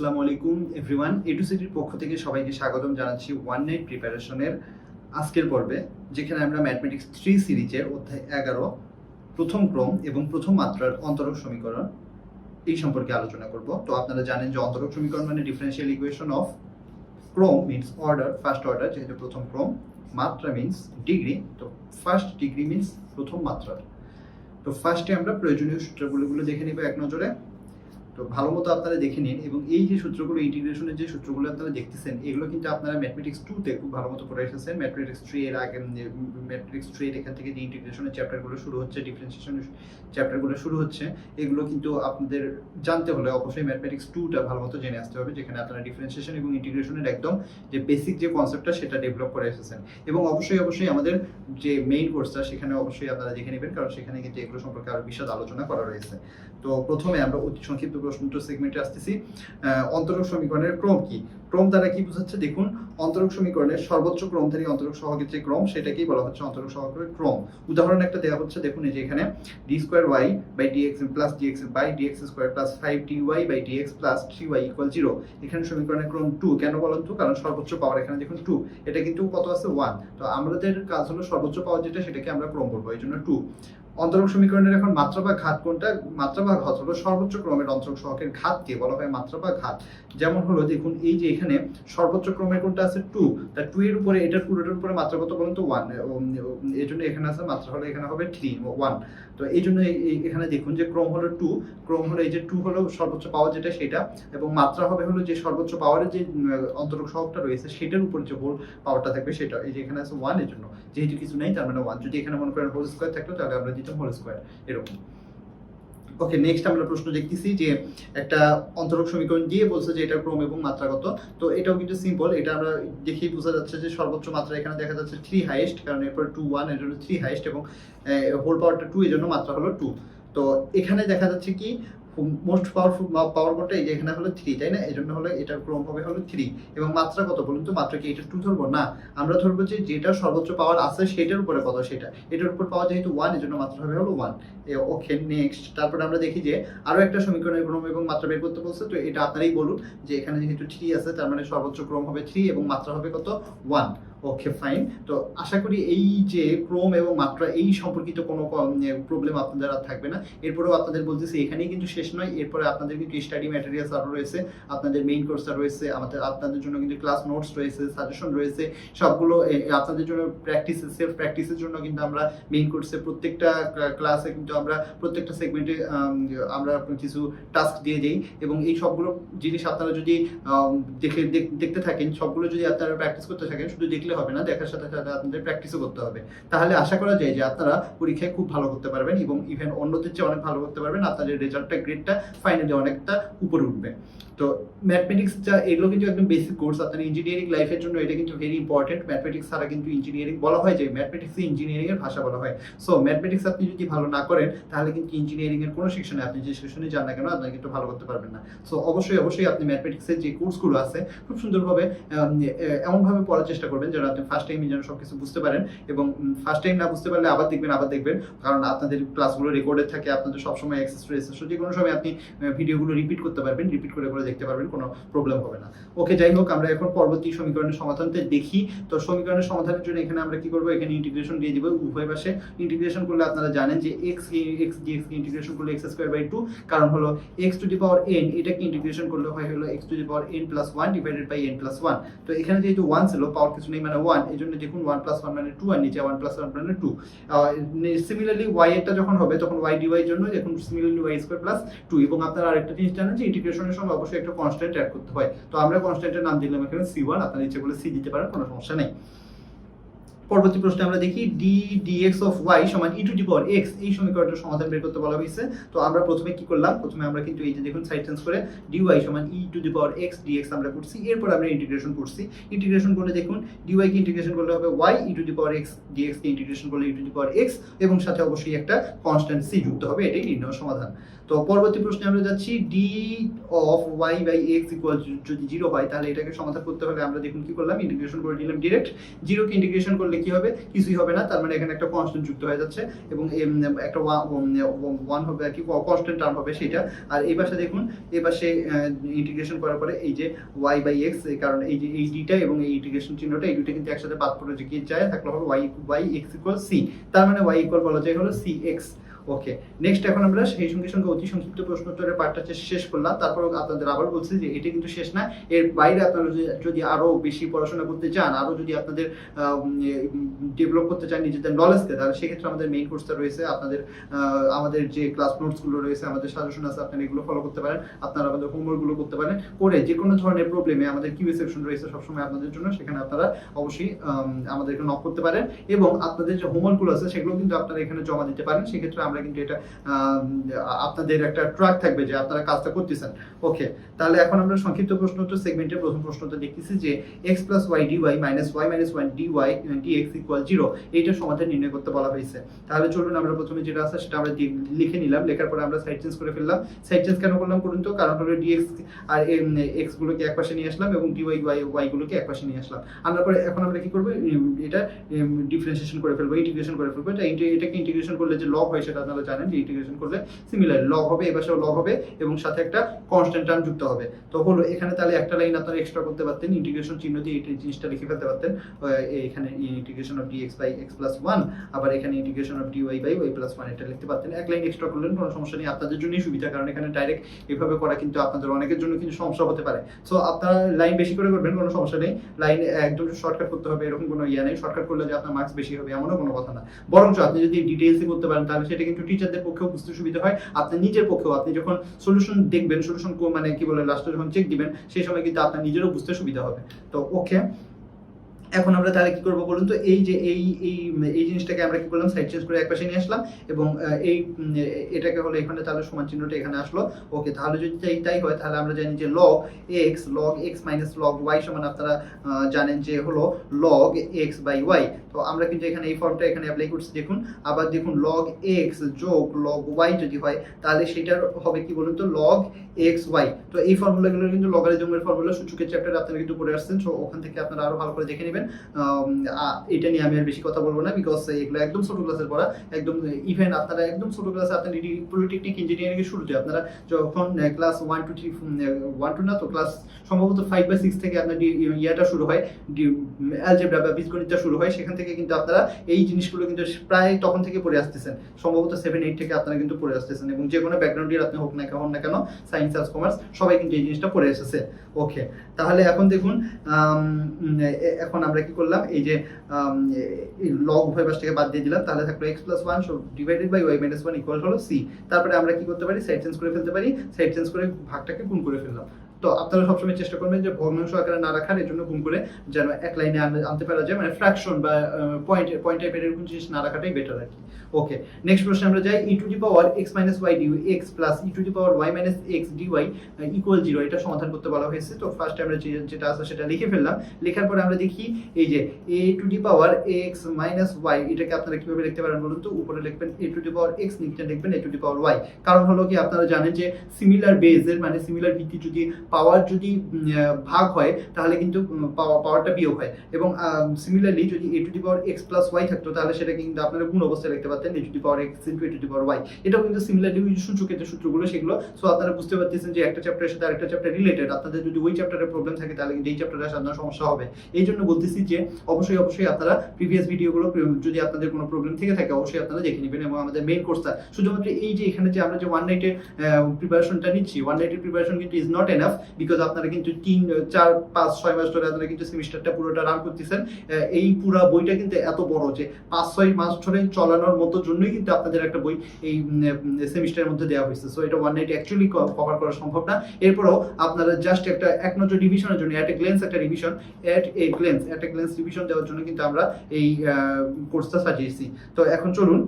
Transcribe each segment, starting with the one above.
আসসালামু আলাইকুম এভরিওয়ান সিটির পক্ষ থেকে সবাইকে স্বাগতম জানাচ্ছি ওয়ান নাইট প্রিপারেশনের আজকের পর্বে, যেখানে আমরা ম্যাথমেটিক্স থ্রি সিরিজের অধ্যায় এগারো, প্রথম ক্রম এবং প্রথম মাত্রার অন্তরক সমীকরণ এই সম্পর্কে আলোচনা করব। তো আপনারা জানেন যে অন্তরক সমীকরণ মানে ডিফারেন্সিয়াল ইকুয়েশন অফ ক্রম মিনস অর্ডার ফার্স্ট অর্ডার যেহেতু প্রথম ক্রম, মাত্রা মিনস ডিগ্রি তো ফার্স্ট ডিগ্রি মিনস প্রথম মাত্রার। তো ফার্স্টে আমরা প্রয়োজনীয় সূত্রগুলোগুলো দেখে নিব এক নজরে। তো ভালো মতো আপনারা দেখে নিন এবং এই যে সূত্রগুলো ইন্টিগ্রেশনের যে সূত্রগুলো আপনারা দেখতেছেন, এগুলো কিন্তু আপনারা ম্যাথমেটিক্স টুতে খুব ভালো মতো করে এসেছেন। ম্যাথমেটিক্স থ্রি এর আগে ম্যাথমেটিক্স থ্রি এর এখান থেকে যে ইন্টিগ্রেশনের চ্যাপ্টারগুলো শুরু হচ্ছে ডিফারেন্সিয়েশনের চ্যাপ্টারগুলো শুরু হচ্ছে, এগুলো কিন্তু আপনাদের জানতে হলে অবশ্যই ম্যাথমেটিক্স টুটা ভালো মতো জেনে আসতে হবে, যেখানে আপনারা ডিফারেন্সিয়েশন এবং ইন্টিগ্রেশনের একদম যে বেসিক যে কনসেপ্টটা সেটা ডেভেলপ করে এসেছেন। এবং অবশ্যই অবশ্যই আমাদের যে মেইন কোর্সটা সেখানে অবশ্যই আপনারা দেখে নেবেন, কারণ সেখানে কিন্তু এগুলো সম্পর্কে আরও বিশদ আলোচনা করা রয়েছে। তো প্রথমে আমরা অতি সংক্ষিপ্ত প্রশ্ন উত্তর সেগমেন্টে আসতেছি। অন্তরক সমীকরণের ক্রম কি? ক্রম দ্বারা কি বোঝাচ্ছে? দেখুন, অন্তরক সমীকরণের সর্বোচ্চ ক্রম ক্রমধারী অন্তরক সহগের যে ক্রম, সেটাকেই বলা হচ্ছে অন্তরক সহগের ক্রম। উদাহরণ একটা দেওয়া হচ্ছে, দেখুন এই যে এখানে d square y by d x plus d x by d x square plus five d y by d x plus three y equal zero এখানে সমীকরণের ক্রম টু কেন বলেন তো? কারণ সর্বোচ্চ পাওয়ার এখানে দেখুন টু এটা কিন্তু কত আছে? ওয়ান তো আমাদের কাজ হলো সর্বোচ্চ পাওয়ার যেটা, সেটাকে আমরা ক্রম বলব। এই জন্য টু অন্তরক সমীকরণের এখন মাত্রা বা ঘাত কোনটা? মাত্রা বা ঘাত হলো সর্বোচ্চ ক্রমের অন্তরক সহকের ঘাতকে বলা হয় মাত্রা বা ঘাত। যেমন হলো দেখুন, এই যে এখানে সর্বোচ্চ ক্রমের কোনটা আছে? টু তা টু এর উপরে এটার পুরোটার উপরে মাত্রা কত বলুন তো? ওয়ান এই জন্য এখানে আছে মাত্রা হলো এখানে হবে থ্রি ওয়ান তো এই জন্য এখানে দেখুন যে ক্রম হলো টু ক্রম হলো এই যে টু হলো সর্বোচ্চ পাওয়ার যেটা, সেটা। এবং মাত্রা হবে হলো যে সর্বোচ্চ পাওয়ারের যে অন্তরক সহকটা রয়েছে, সেটার উপর যে হোল পাওয়ারটা থাকবে, সেটা। এই যে এখানে আছে ওয়ানের জন্য। যেহেতু কিছু নেই, তার মানে ওয়ান যদি এখানে মনে করেন হোল স্কোয়ার থাকতো, তাহলে আমরা দিতাম হোল স্কোয়ার এরকম। ওকে নেক্সট আমরা প্রশ্ন দেখতেছি যে একটা অন্তরক সমীকরণ দিয়ে বলছে যে এটা ক্রম এবং মাত্রাগত। তো এটাও কিন্তু সিম্পল এটা আমরা দেখেই বোঝা যাচ্ছে যে সর্বোচ্চ মাত্রা এখানে দেখা যাচ্ছে থ্রি হাইয়েস্ট কারণ এরপর টু ওয়ানের জন্য থ্রি হাইয়েস্ট এবং হোল পাওয়ারটা টু এর জন্য মাত্রা হলো টু তো এখানে দেখা যাচ্ছে কি মোস্ট পাওয়ারফুল পাওয়ার কোনটা এই যে এখানে হলো থ্রি তাই না? এই জন্য হলো এটার ক্রম হবে হলো থ্রি এবং মাত্রা কত বলুন তো? মাত্রা কি এটা টু ধরবো? না। আমরা ধরবো যে যেটা সর্বোচ্চ পাওয়ার আছে সেটার উপরে কত? সেটা। এটার উপর পাওয়া যেহেতু ওয়ানের জন্য মাত্রা হবে হলো ওয়ান ওকে নেক্সট তারপরে আমরা দেখি যে আরও একটা সমীকরণের ক্রম এবং মাত্রা বের করতে বলছে। তো এটা আপনারাই বলুন যে এখানে যেহেতু থ্রি আছে, তার মানে সর্বোচ্চ ক্রম হবে থ্রি এবং মাত্রা হবে কত? ওয়ান ওকে ফাইন তো আশা করি এই যে ক্রম এবং মাত্রা, এই সম্পর্কিত কোনো প্রবলেম আপনাদের আর থাকবে না। এরপরেও আপনাদের বলতেছি, এখানেই কিন্তু নয়, এরপরে আপনাদের কিন্তু স্টাডি ম্যাটেরিয়ালস আরও রয়েছে, আপনাদের মেইন কোর্সটা রয়েছে, আমাদের, আপনাদের জন্য কিন্তু ক্লাস নোটস রয়েছে সাজেশন রয়েছে, সবগুলো আপনাদের জন্য প্র্যাকটিস সেলফ প্র্যাকটিসের জন্য কিন্তু আমরা মেইন কোর্সে প্রত্যেকটা ক্লাসে কিন্তু আমরা প্রত্যেকটা সেগমেন্টে আমরা কিছু টাস্ক দিয়ে দিই এবং এই সবগুলো জিনিস আপনারা যদি দেখ- দেখতে থাকেন, সবগুলো যদি আপনারা প্র্যাকটিস করতে থাকেন, শুধু দেখলে হবে না, দেখার সাথে সাথে আপনাদের প্র্যাকটিসও করতে হবে। তাহলে আশা করা যায় যে আপনারা পরীক্ষায় খুব ভালো করতে পারবেন এবং ইভেন অন্যদের চেয়ে অনেক ভালো করতে পারবেন, আপনাদের রেজাল্টটা গ্রেডটা ফাইনালি অনেকটা উপরে উঠবে। তো ম্যাথমেটিক্সটা এগুলো কিন্তু একদম বেসিক কোর্স আপনার ইঞ্জিনিয়ারিং লাইফের জন্য এটা কিন্তু ভেরি ইম্পর্টেন্ট ম্যাথমেটিক্স ছাড়া কিন্তু ইঞ্জিনিয়ারিং বলা হয় যে ম্যাথমেটিক্স ইঞ্জিনিয়ারিং এর ভাষা বলা হয়। সো ম্যাথমেটিক্স আপনি যদি ভালো না করেন, তাহলে কিন্তু ইঞ্জিনিয়ারিং এর কোনো সেকশনে আপনি যে সেকশনে যান না কেন আপনি কিন্তু ভালো করতে পারবেন না। সো অবশ্যই অবশ্যই আপনি ম্যাথমেটিক্সের যে কোর্সগুলো আছে, খুব সুন্দরভাবে এমনভাবে পড়ার চেষ্টা করবেন যেন আপনি ফার্স্ট টাইমে যেন সবকিছু বুঝতে পারেন এবং ফার্স্ট টাইম না বুঝতে পারলে আবার দেখবেন আবার দেখবেন। কারণ আপনাদের ক্লাসগুলো রেকর্ডেড থাকে, আপনাদের সবসময় অ্যাক্সেস রয়েছে সো যে কোনো সময় আপনি ভিডিওগুলো রিপিট করতে পারবেন রিপিট করে করে দেখতে পারবেন, কোনো প্রবলেম হবে না। ওকে যাই হোক, আমরা এখন পরবর্তী সমীকরণের সমাধানটা দেখি। তো সমীকরণের সমাধানের জন্য এখানে আমরা কি করব? এখানে ইন্টিগ্রেশন দিয়ে দিব উভয় পাশে। ইন্টিগ্রেশন করলে আপনারা জানেন যে x x d x integration করলে এক্স স্কোয়ার বাই টু কারণ হলো x to the power n এটাকে ইন্টিগ্রেশন করলে হয় হলো x to the power n plus one divided by n plus one তো এখানে যেহেতু ওয়ান ছিল পাওয়ার কিছু নেই মানে ওয়ান এই জন্য দেখুন ওয়ান প্লাস ওয়ান মানে টু আর নিচে ওয়ান প্লাস ওয়ান মানে টু সিমিলারলি ওয়াই এরটা যখন হবে, তখন ওয়াই ডিওয়াই জন্য দেখুন similarly y square plus two এবং আপনারা আরেকটা জিনিস জানেন যে ইন্টিগ্রেশনের সময় অবশ্যই একটা কনস্ট্যান্ট অ্যাড করতে হয়। তো আমরা কনস্ট্যান্টের নাম দিলাম এখানে সি ওয়ান আপনারা ইচ্ছে করলে সি দিতে পারেন, কোনো সমস্যা নেই। পরবর্তী প্রশ্নে আমরা দেখি ডি ডিএক্স অফ ওয়াই সমান e to the power x এই সমীকরণটার সমাধান বের করতে বলা হয়েছে। তো আমরা প্রথমে কি করলাম? প্রথমে আমরা কিন্তু এই যে দেখুন সাইড চেঞ্জ করে ডিওয়াই সমান e to the power x d x আমরা করছি। এরপর আমরা ইন্টিগ্রেশন করছি। ইন্টিগ্রেশন করলে দেখুন ডিওয়াই কে ইন্টিগ্রেশন করলে হবে y e to the power x d x K integration করলে e to the power x এবং সাথে অবশ্যই একটা কনস্ট্যান্ট সি যুক্ত হবে, এটাই নির্ণয় সমাধান। তো পরবর্তী প্রশ্নে আমরা যাচ্ছি d of y by x equal যদি জিরো হয়, তাহলে এটাকে সমাধান করতে হলে আমরা দেখুন কি করলাম? ইন্টিগ্রেশন করে দিলাম ডিরেক্ট জিরোকে ইন্টিগ্রেশন করলে কি হবে? কিছুই হবে না। তার মানে এখানে একটা কনস্ট্যান্ট যুক্ত হয়ে যাচ্ছে এবং একটা ওয়ান হবে আর কি কনস্ট্যান্ট টার্ম হবে সেটা। আর এই পাশে দেখুন এই পাশে ইন্টিগ্রেশন করার পরে এই যে ওয়াই বাই এক্স কারণ এই যে এই ডিটা এবং এই ইন্টিগ্রেশন চিহ্নটা, এই দুটো কিন্তু একসাথে বাদ পড়ে যে কি যায়, থাকলে হবে y y x equal c তার মানে ওয়াই ইকুয়াল বলা যায় হলো সি এক্স ওকে নেক্সট এখন আমরা সেই সঙ্গে সঙ্গে অতি সংক্ষিপ্ত প্রশ্নোত্তরের পার্টটা হচ্ছে শেষ করলাম। তারপর আপনাদের আবার বলছি যে এটা কিন্তু শেষ না। এর বাইরে আপনারা যদি- যদি আরও বেশি পড়াশোনা করতে চান আরও যদি আপনাদের ডেভেলপ করতে চান নিজেদের নলেজকে তাহলে সেক্ষেত্রে আমাদের মেইন কোর্সটা রয়েছে আপনাদের আমাদের যে ক্লাস নোটসগুলো রয়েছে আমাদের সাজেশন আছে আপনারা এগুলো ফলো করতে পারেন। আপনারা আমাদের হোমওয়ার্কগুলো করতে পারেন। করে যে কোনো ধরনের প্রবলেমে আমাদের কিউ সেকশন রয়েছে সবসময় আপনাদের জন্য সেখানে আপনারা অবশ্যই আম, আমাদেরকে নক করতে পারেন। এবং আপনাদের যে হোমওয়ার্কগুলো আছে সেগুলো কিন্তু আপনারা এখানে জমা দিতে পারেন। সেক্ষেত্রে আমরা কিন্তু এটা আপনাদের একটা ট্র্যাক থাকবে যে আপনারা কাজটা করতেছেন। ওকে তাহলে এখন আমরা সংক্ষিপ্ত প্রশ্ন উত্তর সেগমেন্টের প্রথম প্রশ্নটা দেখতেছি যে x plus y d y minus y minus one d d x equal zero এইটার সমাধান নির্ণয় করতে বলা হয়েছে। তাহলে চলুন আমরা প্রথমে যেটা আছে সেটা আমরা লিখে নিলাম, লেখার পরে আমরা সাইড চেঞ্জ করে ফেললাম। সাইড চেঞ্জ কেন করলাম করুন তো? কারণ হলো ডিএক্স আর এক্স গুলোকে এক পাশে নিয়ে আসলাম এবং ডিওয়াই ওয়াই ওয়াই গুলোকে এক পাশে নিয়ে আসলাম। আনার পরে এখন আমরা কি করব? এটা ডিফারেন্সিয়েশন করে ফেলব ইন্টিগ্রেশন করে ফেলব। এটা এটাকে ইন্টিগ্রেশন করলে যে লগ হয় সেটা আপনারা জানেন যে ইন্টিগ্রেশন করলে সিমিলার লগ হবে, এবার সেও লগ হবে এবং সাথে একটা কনস্ট্যান্ট টার্ম যুক্ত হবে। তো হলো, এখানে তাহলে একটা লাইন আপনারা এক্সট্রা করতে পারতেন ইন্টিগ্রেশন চিহ্ন দিয়ে এই জিনিসটা লিখে ফেলতে পারতেন। এখানে integration of d x by x plus one আবার এখানে integration of d y by y plus one এটা লিখতে পারতেন। এক লাইন এক্সট্রা করলেন, কোনো সমস্যা নেই, আপনাদের জন্যই সুবিধা, কারণ এখানে ডাইরেক্ট এভাবে করা কিন্তু আপনাদের অনেকের জন্য কিন্তু সমস্যা হতে পারে। সো আপনারা লাইন বেশি করে করবেন, কোনো সমস্যা নেই। লাইন একদম শর্টকাট করতে হবে, এরকম কোনো ইয়ে নেই। শর্টকাট করলে যে আপনার মার্কস বেশি হবে, এমনও কোনো কথা না। বরঞ্চ আপনি যদি ডিটেলসে করতে পারেন, তাহলে সেটা কিন্তু টিচারদের পক্ষেও বুঝতে সুবিধা হয়। আপনি নিজের পক্ষেও, আপনি যখন সলিউশন দেখবেন সলিউশন মানে কি বলে লাস্টে যখন চেক দিবেন, সেই সময় কিন্তু আপনার নিজেরও বুঝতে সুবিধা হবে। তো ওকে এখন আমরা তাহলে কি করব বলুন তো? এই যে এই এই এই জিনিসটাকে আমরা কি করলাম সাইড চেঞ্জ করে একপাশে নিয়ে আসলাম এবং এই এটাকে হলো এখানে তাহলে সমান চিহ্নটা এখানে আসলো। ওকে তাহলে যদি তাই তাই হয়, তাহলে আমরা জানি যে log x log x minus log y সমান আপনারা জানেন যে হলো লগ এক্স বাই ওয়াই তো আমরা কিন্তু এখানে এই ফর্মটা এখানে অ্যাপ্লাই করছি। দেখুন, আবার দেখুন লগ এক্স যোগ লগ ওয়াই যদি হয়, তাহলে সেটার হবে কি বলুন তো? লগ এক্স ওয়াই তো এই ফর্মুলাগুলো কিন্তু লগারিজমের ফর্মুলা সূচকের চ্যাপ্টারে আপনারা কিন্তু পড়ে আসছেন। সো ওখান থেকে আপনারা আরও ভালো করে দেখে নেবেন। আম, এটা নিয়ে আমি আর বেশি কথা বলব না বিকজ এগুলো একদম ছোট ক্লাসের পড়া। একদম ইভেন আপনারা একদম ছোট ক্লাসে আপনার পলিটেকনিক ইঞ্জিনিয়ারিং শুরুতে আপনারা যখন class one two three one two না তো ক্লাস সম্ভবত ফাইভ বা সিক্স থেকে আপনার ডি- ইয়াটা শুরু হয়। অ্যালজেব্রা বা বীজগণিতটা শুরু হয়। সেখান থেকে কিন্তু আপনারা এই জিনিসগুলো কিন্তু প্রায় তখন থেকে পড়ে আসতেছেন। সম্ভবত সেভেন এইট থেকে আপনারা কিন্তু পড়ে আসতেছেন এবং যে কোনো ব্যাকগ্রাউন্ডের আপনি হোক না কেন না কেন সায়েন্স আর্টস কমার্স সবাই কিন্তু এই জিনিসটা পড়ে এসেছে। ওকে তাহলে এখন দেখুন এখন আমরা কি করলাম? এই যে লগ উভয় পাশটাকে বাদ দিয়ে দিলাম। তাহলে থাকল x plus one divided by y minus one equal হলো সি তারপরে আমরা কি করতে পারি? সাইড চেঞ্জ করে ফেলতে পারি। সাইড চেঞ্জ করে ভাগটাকে গুণ করে ফেললাম। তো আপনারা সবসময় চেষ্টা করবেন যে ভগ্নাংশ আকারে না রাখার এর জন্য গুণ করে যেন এক লাইনে আনতে পারা যায়। মানে ফ্র্যাকশন বা পয়েন্ট পয়েন্ট টাইপের এরকম জিনিস না রাখাটাই বেটার আর কি। ওকে নেক্সট প্রশ্নে আমরা যাই। E to the power x minus y d x plus e to the power y minus x d y equal zero এটা সমাধান করতে বলা হয়েছে। তো ফার্স্ট আমরা যেটা আছে সেটা লিখে ফেললাম। লেখার পরে আমরা দেখি, এই যে a to the power x minus y এটাকে আপনারা কীভাবে লিখতে পারেন বলুন তো? উপরে লিখবেন এ টু দি পাওয়ার এক্স নিচে লিখবেন এ টু দি পাওয়ার ওয়াই কারণ হলো কি, আপনারা জানেন যে সিমিলার বেজের মানে সিমিলার ভিত্তি যদি পাওয়ার যদি ভাগ হয়, তাহলে কিন্তু পাওয়ারটা বিয়োগ হয়। এবং সিমিলারলি যদি a to the power x plus y থাকতো, তাহলে সেটা কিন্তু আপনারা গুণ অবস্থায় লিখতে পারতেন a to the power x into a to the power y এটাও কিন্তু সিমিলারলি ওই সূচকের যে সূত্রগুলো, সেগুলো। সো আপনারা বুঝতে পারতেছেন যে একটা চ্যাপ্টারের সাথে আরেকটা চ্যাপ্টার রিলেটেড আপনাদের যদি ওই চ্যাপ্টারের প্রবলেম থাকে, তাহলে কিন্তু এই চ্যাপ্টারে আপনার সমস্যা হবে। এই জন্য বলতেছি যে, অবশ্যই অবশ্যই আপনারা প্রিভিয়াস ভিডিওগুলো যদি আপনাদের কোনো প্রবলেম থেকে থাকে, অবশ্যই আপনারা দেখে নেবেন এবং আমাদের মেইন কোর্সটা শুধুমাত্র এই যে এখানে যে আমরা যে ওয়ান নাইটের প্রিপারেশনটা নিচ্ছি ওয়ান নাইটের প্রিপারেশন কিন্তু ইজ নট এনাফ বিকজ আপনারা কিন্তু তিন, চার, পাঁচ, ছয় মাস ধরে আপনারা কিন্তু সেমিস্টারটা পুরোটা রান করতেছেন। এই পুরা বইটা কিন্তু এত বড় যে পাঁচ, ছয় মাস ধরে চালানোর মতো জন্যই কিন্তু আপনাদের একটা বই এই সেমিস্টারের মধ্যে দেওয়া হয়েছে। সো এটা ওয়ান নাইট অ্যাকচুয়ালি কভার করা সম্ভব না। এরপরও আপনারা জাস্ট একটা, এক নজর রিভিশনের জন্য অ্যাট এ গ্লেন্স একটা revision at a glance at a glance revision দেওয়ার জন্য কিন্তু আমরা এই কোর্সটা সাজিয়েছি। তো এখন চলুন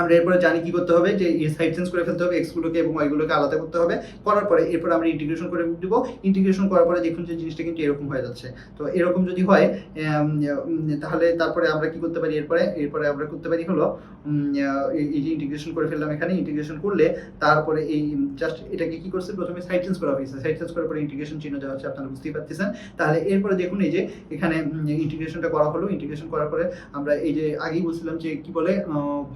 আমরা এরপরে জানি কি করতে হবে, যে সাইড চেঞ্জ করে ফেলতে হবে এক্সগুলোকে এবং ওইগুলোকে আলাদা করতে হবে। করার পরে এরপর আমরা ইন্টিগ্রেশন করে দিব। ইন্টিগ্রেশন করার পরে দেখুন যে জিনিসটা কিন্তু এরকম হয়ে যাচ্ছে। তো এরকম যদি হয় তাহলে তারপরে আমরা কি করতে পারি এরপরে? এরপরে আমরা করতে পারি হলো এই যে ইন্টিগ্রেশন করে ফেললাম এখানে ইন্টিগ্রেশন করলে তারপরে এই জাস্ট এটাকে কি করছে? প্রথমে সাইড চেঞ্জ করা হয়েছে। সাইড চেঞ্জ করার পরে ইন্টিগ্রেশন চিহ্ন দেওয়া হচ্ছে, আপনারা বুঝতেই পারতেছেন। তাহলে এরপরে দেখুন এই যে এখানে ইন্টিগ্রেশনটা করা হলো। ইন্টিগ্রেশন করার পরে আমরা এই যে আগেই বলছিলাম যে কি বলে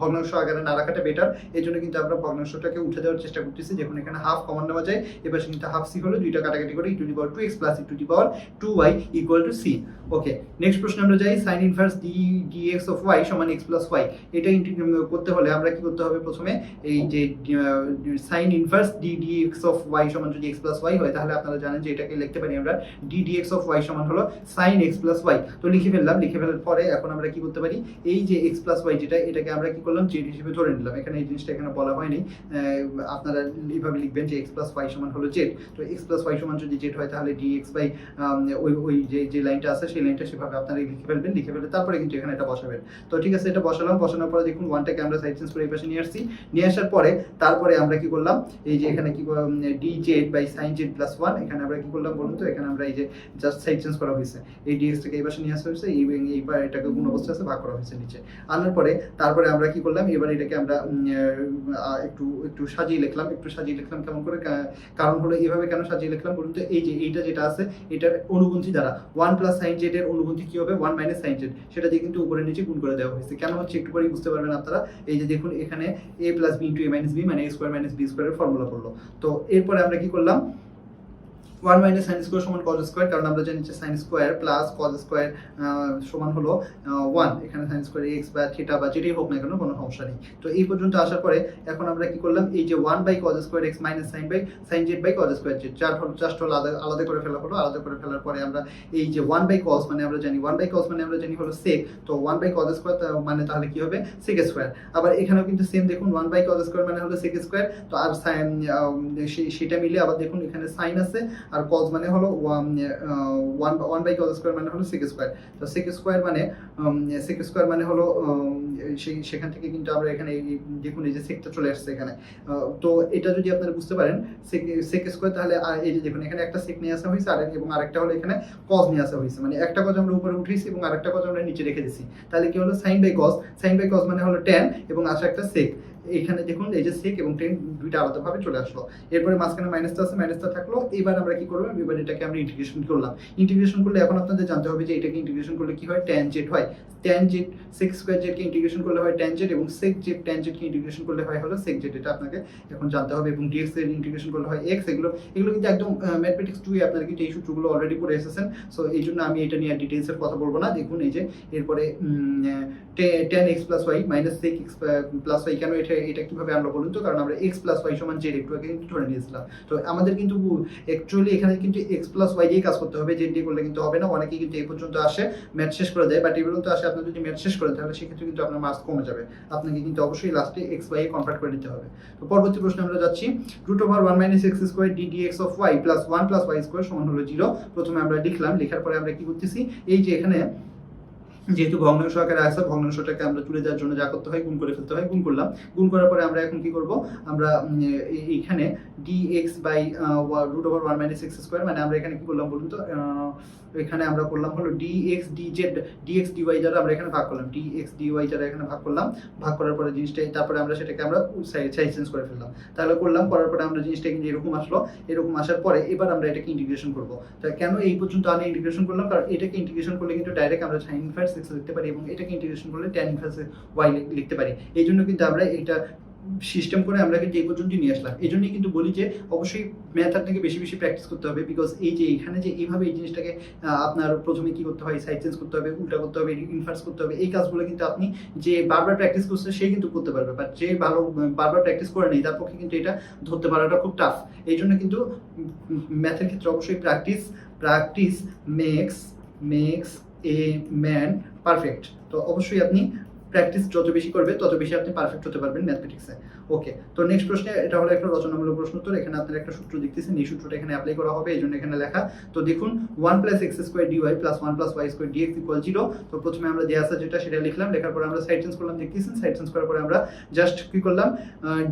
ভগ্নাংশ আকারে না রাখাটা বেটার এই জন্য কিন্তু আমরা ভগ্নাংশটাকে উঠে দেওয়ার চেষ্টা করতেছি, যখন এখানে হাফ কমন নেওয়া যায়। এবার কিন্তু হাফ সি হলো, দুইটা কাটাকাটি করে e to the power two x plus e to the power two y equal two c okay next প্রশ্ন আমরা যাই sine inverse d d x of y সমান এক্স প্লাস ওয়াই এটা করতে হলে আমরা কি করতে হবে প্রথমে? এই যে sine inverse d d x of y সমান যদি এক্স প্লাস ওয়াই হয়, তাহলে আপনারা জানেন যে এটাকে লিখতে পারি আমরা। D d x of y সমান হলো সাইন এক্স প্লাস ওয়াই তো লিখে ফেললাম, লিখে ফেলার পরে এখন আমরা কি করতে পারি? এই যে এক্স প্লাস ওয়াই যেটা, এটাকে আমরা কি করলাম জেড হিসেবে ধরে নিলাম। এখানে এই জিনিসটা এখানে বলা হয়নি। আপনারা এইভাবে লিখবেন যে এক্স প্লাস ওয়াই সমান হলো জেড তো এক্স প্লাস ওয়াই সমান যদি জেড হয়, তাহলে ডি এক্স বাই ওই ওই যে যে লাইনটা আছে, সেই লাইনটা সেভাবে আপনারা লিখে ফেলবেন। লিখে ফেলে তারপরে কিন্তু এখানে এটা বসাবেন। তো ঠিক আছে, এটা বসালাম। বসানোর পরে দেখুন ওয়ানটাকে আমরা সাইড চেঞ্জ করে এই পাশে নিয়ে আসছি। নিয়ে আসার পরে তারপরে আমরা কি করলাম? এই যে এখানে কি d z by sine z plus one এখানে আমরা কি করলাম বলুন তো? এখানে আমরা এই যে জাস্ট সাইড চেঞ্জ করা হয়েছে। এই ডিএক্স থেকে এই পাশে নিয়ে আসা হয়েছে। এই এই এটাকে গুণ অবস্থা আছে, ভাগ করা হয়েছে নিচে। আনার পরে তারপরে আমরা কি করলাম? এবার এটাকে আমরা একটু একটু সাজিয়ে লিখলাম, একটু সাজিয়ে লিখলাম কেমন করে? কারণ হলো এইভাবে কেন সাজিয়ে লিখলাম বলুন তো? এই যে এইটা যেটা আছে, এটার অনুবন্ধী দ্বারা। ওয়ান প্লাস সাইন জেড এর অনুবন্ধী কি হবে? ওয়ান মাইনাস সাইন জেড সেটা দিয়ে কিন্তু উপরে নিচে গুণ করে দেওয়া হয়েছে। কেন হচ্ছে? একটু পরেই বুঝতে পারবেন আপনারা। এই যে দেখুন, এখানে a plus b into a minus b মানে এ স্কোয়ার মাইনাস বি স্কোয়ারের ফর্মুলা পড়ল। তো এরপরে আমরা কি করলাম? ওয়ান মাইনাস সাইন স্কোয়ার সমান কজ স্কোয়ার কারণ আমরা জানি যে sine square plus cos square সমান হলো ওয়ান এখানে সাইন স্কোয়ার এক্স বা থিটা বা যেটাই হোক না কেন, কোনো সমস্যা নেই। তো এই পর্যন্ত আসার পরে এখন আমরা কি করলাম? এই যে one by cos square x minus sine by sine z by cos square z চার হল জাস্ট হলো আলাদা আলাদা করে ফেলা হলো, আলাদা করে ফেলার পরে আমরা এই যে ওয়ান বাই কজ মানে আমরা জানি ওয়ান বাই কজ মানে আমরা জানি হলো সেক তো ওয়ান বাই কজ স্কোয়ার মানে তাহলে কি হবে? সেক স্কোয়ার আবার এখানেও কিন্তু সেম দেখুন ওয়ান বাই কজ স্কোয়ার মানে হলো সেক স্কোয়ার তো আর সাইন সেটা মিলে আবার দেখুন, এখানে সাইন আছে আর কজ মানে হলো one one by cos square মানে হলো সেক স্কোয়ার তো সেক স্কোয়ার মানে সেক স্কোয়ার মানে হলো সেখান থেকে কিন্তু আমরা এখানে দেখুন এই যে সেকটা চলে আসছে এখানে। তো এটা যদি আপনারা বুঝতে পারেন সেক স্কোয়ার তাহলে আর এই যে দেখুন এখানে একটা সেক নিয়ে আসা হয়েছে আর এবং আরেকটা হলো এখানে কজ নিয়ে আসা হয়েছে। মানে একটা কজ আমরা উপরে উঠেছি এবং আরেকটা কজ আমরা নিচে রেখে দিছি তাহলে কি হলো? Sine by cos sine by cos মানে হলো টেন এবং আসা একটা সেক এখানে দেখুন, এই যে সেক এবং টেন দুইটা আলাদাভাবে চলে আসলো। এরপরে মাঝখানে মাইনাসটা আছে মাইনাসটা থাকল। এবার আমরা কি করব এবার এটাকে আমরা ইন্টিগ্রেশন করলাম। ইন্টিগ্রেশন করলে এখন আপনাদের জানতে হবে যে এটাকে ইন্টিগ্রেশন করলে কি হয়? ট্যান জেড হয়। ট্যান জেড সেক্স স্কোয়ার জেডকে ইন্টিগ্রেশন করলে হয় ট্যান জেড এবং সেক জেড ট্যান জেডকে ইন্টিগ্রেশন করলে হয় হলো সেক জেড এটা আপনাকে এখন জানতে হবে এবং ডিএক্স এর ইন্টিগ্রেশন করলে হয় এক্স এগুলো এগুলো কিন্তু একদম ম্যাথমেটিক্স টু আপনারা কিন্তু এই সূত্রগুলো অলরেডি পড়ে এসেছেন। সো এই জন্য আমি এটা নিয়ে ডিটেলসের কথা বলব না। দেখুন, এই যে, এরপরে tan x plus y minus sec x plus y কেন এটা এটা কীভাবে আমরা বলুন তো? কারণ আমরা এক্স প্লাস ওয়াই সমান জেড একটু কিন্তু ধরে নিয়েছিলাম। তো আমাদের কিন্তু অ্যাকচুয়ালি এখানে কিন্তু এক্স প্লাস ওয়াই দিয়ে কাজ করতে হবে। জেড দিয়ে করলে কিন্তু হবে না। অনেকে কিন্তু এই পর্যন্ত আসে ম্যাথ শেষ করে দেয়। বাট এই পর্যন্ত আসে আপনি যদি ম্যাথ শেষ করেন তাহলে সেক্ষেত্রে কিন্তু আপনার মার্কস কমে যাবে। আপনাকে কিন্তু অবশ্যই লাস্টে এক্স ওয়াই কনভার্ট করে নিতে হবে। তো পরবর্তী প্রশ্নে আমরা যাচ্ছি। Root over one minus x square d d x of y plus one plus y square সমান হলো জিরো প্রথমে আমরা লিখলাম। লেখার পরে আমরা কি করতেছি? এই যে এখানে যেহেতু ভগ্নাংশ আকারে আছে, ভগ্নাংশটাকে আমরা তুলে দেওয়ার জন্য যা করতে হয়, গুণ করে ফেলতে হয়, গুণ করলাম। গুণ করার পরে আমরা এখন কি করব? আমরা এইখানে d x by root over one minus x square মানে আমরা এখানে কি করলাম বলুন তো? এখানে আমরা করলাম হলো d x d z d x d y দ্বারা আমরা এখানে ভাগ করলাম। ডি এক্স ডিওয়াই দ্বারা এখানে ভাগ করলাম, ভাগ করার পরে জিনিসটা তারপরে আমরা সেটাকে আমরা সাইড চেঞ্জ করে ফেললাম। তাহলে করলাম, করার পরে আমরা জিনিসটা কিন্তু এরকম আসলো। এরকম আসার পরে এবার আমরা এটাকে ইন্টিগ্রেশন করব। তা কেন এই পর্যন্ত আমি ইন্টিগ্রেশন করলাম? কারণ এটাকে ইন্টিগ্রেশন করলে কিন্তু ডাইরেক্ট আমরা সাইন ইনভার্স এক্স লিখতে পারি এবং এটাকে ইন্টিগ্রেশন করলে ট্যান ইনভার্স ওয়াই লিখতে পারি। এই জন্য কিন্তু আমরা এটা সিস্টেম করে আমরা কিন্তু এই পর্যন্ত নিয়ে আসলাম। এই জন্যই কিন্তু বলি যে, অবশ্যই ম্যাথ আপনাকে বেশি বেশি প্র্যাকটিস করতে হবে বিকজ এই যে এখানে যে এইভাবে এই জিনিসটাকে আপনার প্রথমে কি করতে হয় সাইড চেঞ্জ করতে হবে, উল্টা করতে হবে ইনভার্স করতে হবে, এই কাজগুলো কিন্তু আপনি যে বারবার প্র্যাকটিস করছে সে কিন্তু করতে পারবে। বাট যে ভালো বারবার প্র্যাকটিস করে নেই, তার পক্ষে কিন্তু এটা ধরতে পারাটা খুব টাফ এই জন্য কিন্তু ম্যাথের ক্ষেত্রে অবশ্যই practice practice makes makes a man perfect তো অবশ্যই আপনি প্র্যাকটিস যত বেশি করবে, তত বেশি আপনি পারফেক্ট হতে পারবেন ম্যাথমেটিক্সে ওকে তো নেক্সট প্রশ্নে, এটা হলো একটা রচনামূলক প্রশ্ন উত্তর, এখানে আপনারা একটা সূত্র দেখতেছেন, এই সূত্রটা এখানে অ্যাপ্লাই করা হবে এই জন্য এখানে লেখা। তো দেখুন one plus x square d y plus one plus y square d x equal zero তো প্রথমে আমরা দেওয়া আছে যেটা, সেটা লিখলাম, লেখার পরে আমরা সাইড চেঞ্জ করলাম, দেখতেছেন? সাইড চেঞ্জ করার পরে আমরা জাস্ট কি করলাম?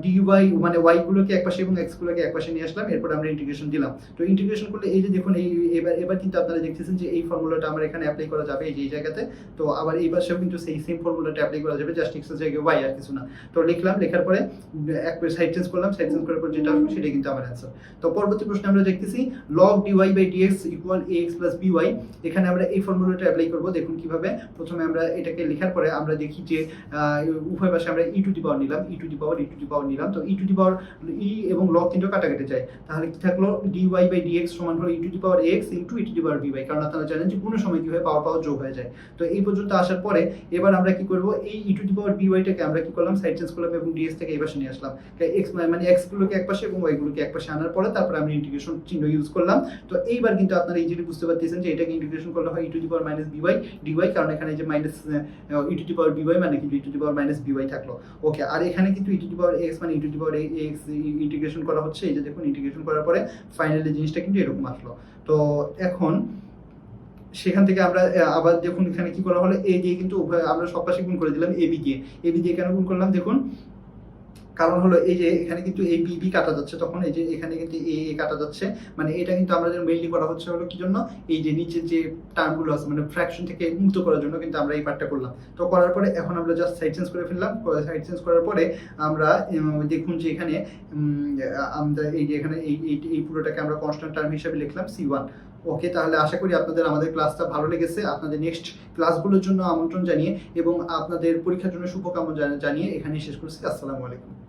ডিওয়াই মানে ওয়াই গুলোকে একপাশে এবং এক্স গুলোকে একপাশে নিয়ে আসলাম, এরপর আমরা ইন্টিগ্রেশন দিলাম। তো ইন্টিগ্রেশন করলে এই যে দেখুন, এই এবার এবার কিন্তু আপনারা দেখতেছেন যে এই ফর্মুলাটা আমার এখানে অ্যাপ্লাই করা যাবে এই যে, এই জায়গাতে। তো আবার এই পাশেও কিন্তু সেই সেম ফর্মুলাটা অ্যাপ্লাই করা যাবে জাস্ট জায়গায় ওয়াই আর কিছু না। তো লিখলাম, লেখার পরে, এক সাইড চেঞ্জ করলাম সাইড চেঞ্জ করার পর যেটা আসবে সেটাই কিন্তু আমার অ্যান্সার তো পরবর্তী প্রশ্নে আমরা দেখতেছি log d y by d x equal a x plus b y এখানে আমরা এই ফর্মুলাটা অ্যাপ্লাই করব, দেখুন কীভাবে। প্রথমে আমরা এটাকে লেখার পরে আমরা দেখি যে উভয় পাশে আমরা ই টু দি পাওয়ার নিলাম ই to the power E to the পাওয়ার নিলাম। তো ই টু দি পাওয়ার ই এবং লগ তিনটা কাটাকাটি যায় তাহলে কি থাকল? ডিওয়াই বাই ডিএক্স সমান হলো e to the power x into e to the power b y কারণ আপনারা জানেন যে কোনো সময় কি হয় পাওয়ার পাওয়ার যোগ হয়ে যায়। তো এই পর্যন্ত আসার পরে, এবার আমরা কি করব? এই ই টু দি পাওয়ার বিওয়াইটাকে আমরা কি করলাম? সাইড চেঞ্জ করলাম এবং ডিএক্স থেকে এই পাশে নিয়ে আসলাম। এক্স মানে এক্স গুলোকে এক পাশে এবং ওয়াই গুলোকে এক পাশে আনার পরে তারপরে আমরা ইন্টিগ্রেশন চিহ্ন ইউজ করলাম। তো এইবার কিন্তু আপনারা ইজিলি বুঝতে পারতেছেন যে এটাকে ইন্টিগ্রেশন করলে হয় e to the power minus b y d y কারণ এখানে যে minus e to power b y মানে কিন্তু e to power minus b y থাকল। ওকে আর এখানে কিন্তু ই টু পাওয়ার এক্স মানে e to the power x integration করা হচ্ছে। এই যে দেখুন ইন্টিগ্রেশন করার পরে ফাইনালি জিনিসটা কিন্তু এরকম আসলো। তো এখন সেখান থেকে আমরা আবার দেখুন এখানে কি করা হলো? এ দিয়ে কিন্তু আমরা সব পাশে গুণ করে দিলাম এবি দিয়ে এবি দিয়ে কেন গুণ করলাম? দেখুন, কারণ হলো এই যে এখানে কিন্তু এই বি বি কাটা যাচ্ছে তখন, এই যে এখানে কিন্তু এ এ কাটা যাচ্ছে মানে এটা কিন্তু আমরা যেন মেইনলি করা হচ্ছে হলো কি জন্য? এই যে নিচের যে টার্মগুলো আছে মানে ফ্র্যাকশন থেকে মুক্ত করার জন্য কিন্তু আমরা এই পার্টটা করলাম। তো করার পরে এখন আমরা জাস্ট সাইড চেঞ্জ করে ফেললাম। সাইড চেঞ্জ করার পরে আমরা দেখুন যে এখানে আমরা এই যে এখানে এই- এই পুরোটাকে আমরা কনস্ট্যান্ট টার্ম হিসেবে লিখলাম সি ওয়ান ওকে, তাহলে আশা করি আপনাদের, আমাদের ক্লাসটা ভালো লেগেছে। আপনাদের নেক্সট ক্লাসগুলোর জন্য আমন্ত্রণ জানিয়ে এবং আপনাদের পরীক্ষার জন্য শুভকামনা জানিয়ে এখানে শেষ করছি। আসসালামু আলাইকুম।